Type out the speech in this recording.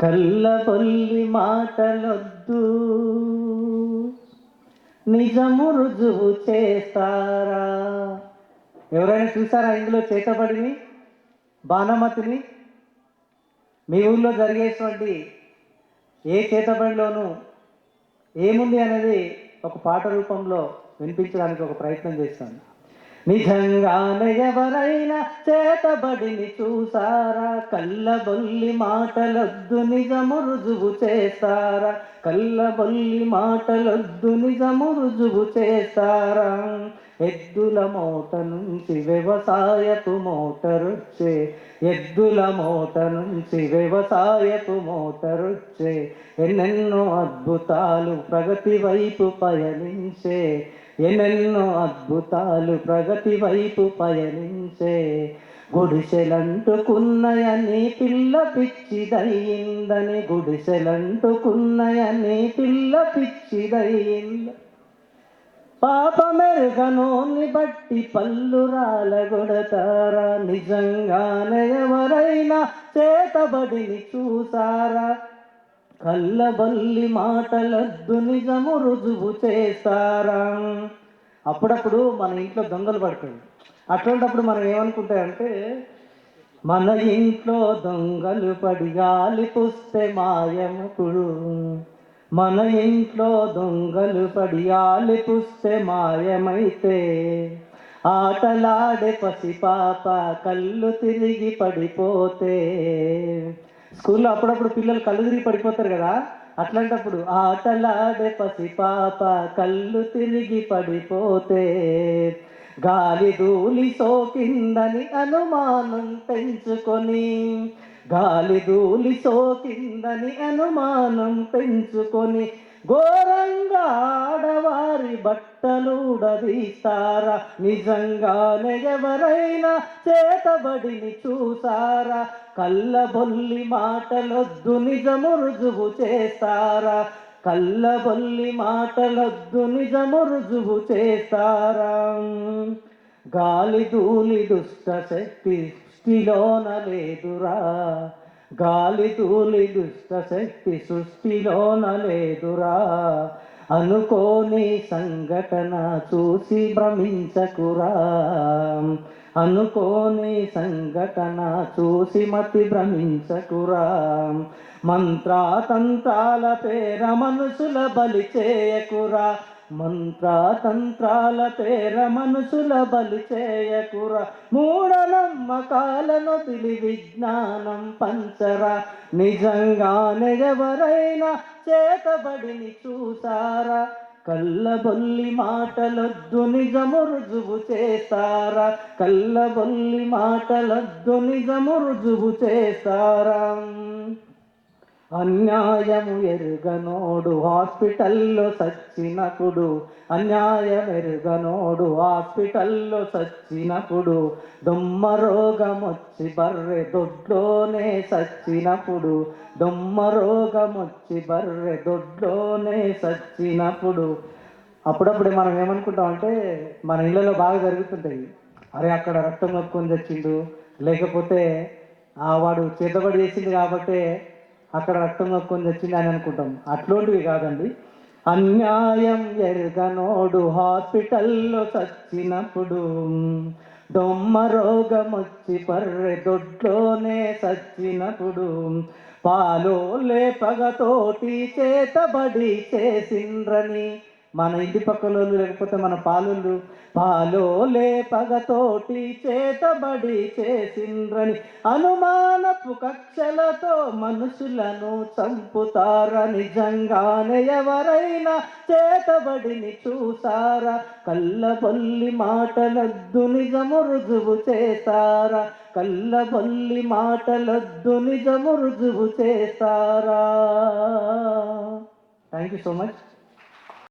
కళ్ళబొల్లి మాటలొద్దు. నిజము రుజువు చేస్తారా? ఎవరైనా చూసారా ఇందులో చేతబడిని బాణమతిని? మీ ఊళ్ళో జరిగేటువంటి ఏ చేతబడిలోనూ ఏముంది అనేది ఒక పాట రూపంలో వినిపించడానికి ఒక ప్రయత్నం చేస్తాను. నిజంగానే ఎవరైనా చేతబడిని చూసారా? కళ్ళబొల్లి మాటలొద్దు నిజము రుజువు చేస్తారా కళ్ళబొల్లి మాటలొద్దు నిజము రుజువు చేస్తారా ఎద్దుల మోట నుంచి వ్యవసాయపు మోటరొచ్చే ఎద్దుల మోట నుంచి వ్యవసాయపు మోటరొచ్చే ఎన్నెన్నో అద్భుతాలు ప్రగతి వైపు పయనించే ఎన్నెన్నో అద్భుతాలు ప్రగతి వైపు పయనించే గుడిసెలంటుకున్నయని పిల్ల పిచ్చిదయ్యిందని గుడిసెలంటుకున్నయని పిల్ల పాప పాపమెరుగనోని బట్టి పళ్ళు రాలగొడతారా నిజంగానే ఎవరైనా చేతబడిని చూసారా? కళ్ళబల్లి మాటలద్దు నిజము రుజువు చేస్తారా? అప్పుడప్పుడు మన ఇంట్లో దొంగలు పడుతుంది అటువంటప్పుడు మనం ఏమనుకుంటాయంటే మన ఇంట్లో దొంగలు పడి గాలి పుస్తే మాయముకుడు. మన ఇంట్లో దొంగలు పడియాలి పుస్తే మాయమైతే. ఆటలాడే పసిపాప కళ్ళు తిరిగి పడిపోతే. స్కూల్లో అప్పుడప్పుడు పిల్లలు కళ్ళు తిరిగి పడిపోతారు కదా అట్లాంటప్పుడు ఆటలాడే పసిపాప కళ్ళు తిరిగి పడిపోతే. గాలి ధూళి సోకిందని అనుమానం పెంచుకొని గాలి ధూళి సోకిందని అనుమానం పెంచుకొని ఘోరంగా ఆడవారి బట్టలుడదీస్తారా నిజంగానే ఎవరైనా చేతబడిని చూసారా? కళ్ళబొల్లి మాటలొద్దు నిజము రుజువు చేస్తారా? కళ్ళబొల్లి మాటలొద్దు నిజము రుజువు చేస్తారా? గాలి ధూళి దుష్ట శక్తి సృష్టిలోన లేదురా. గాలి ధూళి దుష్ట శక్తి సృష్టిలోన లేదురా. అనుకోని సంఘటన చూసి భ్రమించకురా. అనుకోని సంఘటన చూసి మతి భ్రమించకురా. మంత్రాతంత్రాల పేర మనుషుల బలి చేయకురా. మంత్రాతంత్రాల పేర మనుషుల బలి చేయకురా. మూఢనమ్మకాలను పిలి విజ్ఞానం పంచరా. నిజంగానే ఎవరైనా చేతబడిని చూసారా? కళ్ళబొల్లి మాటలొద్దు నిజము రుజువు చేస్తారా? కళ్ళబొల్లి మాటలొద్దు నిజము రుజువు చేస్తారా? అన్యాయము ఎరుగనోడు హాస్పిటల్లో సచ్చినప్పుడు అన్యాయం ఎరుగనోడు హాస్పిటల్లో సచ్చినప్పుడు దొమ్మ రోగం వచ్చి బర్రె దొడ్లోనే సచ్చినప్పుడు. దొమ్మ రోగం వచ్చి బర్రె దొడ్లోనే సచ్చినప్పుడు. అప్పుడప్పుడు మనం ఏమనుకుంటామంటే మన ఇళ్ళలో బాగా జరుగుతుంటాయి. అరే అక్కడ రక్తం నొక్కొని తెచ్చిండు. లేకపోతే ఆ వాడు చేతబడి చేసింది కాబట్టి అక్కడ రక్తం నొక్కొని తెచ్చింది అని అనుకుంటాం. అట్లాంటివి కాదండి. అన్యాయం ఎరగనోడు హాస్పిటల్లో చచ్చినప్పుడు దొమ్మ రోగం వచ్చి పర్రె దొడ్లోనే చచ్చినప్పుడు పాలో లేపగతోటి చేతబడి చేసిండ్రని మన ఇంటి పక్కలోళ్ళు లేకపోతే మన పాలోళ్ళు. పాలో లేపగతోటి చేతబడి చేసిండ్రని అనుమానపు కక్షలతో మనుషులను చంపుతారా? నిజంగానే ఎవరైనా చేతబడిని చూసారా? కళ్ళబొల్లి మాటలద్దు నిజము రుజువు చేస్తారా కళ్ళబొల్లి మాటలద్దు నిజము రుజువు చేస్తారా థ్యాంక్ యూ సో మచ్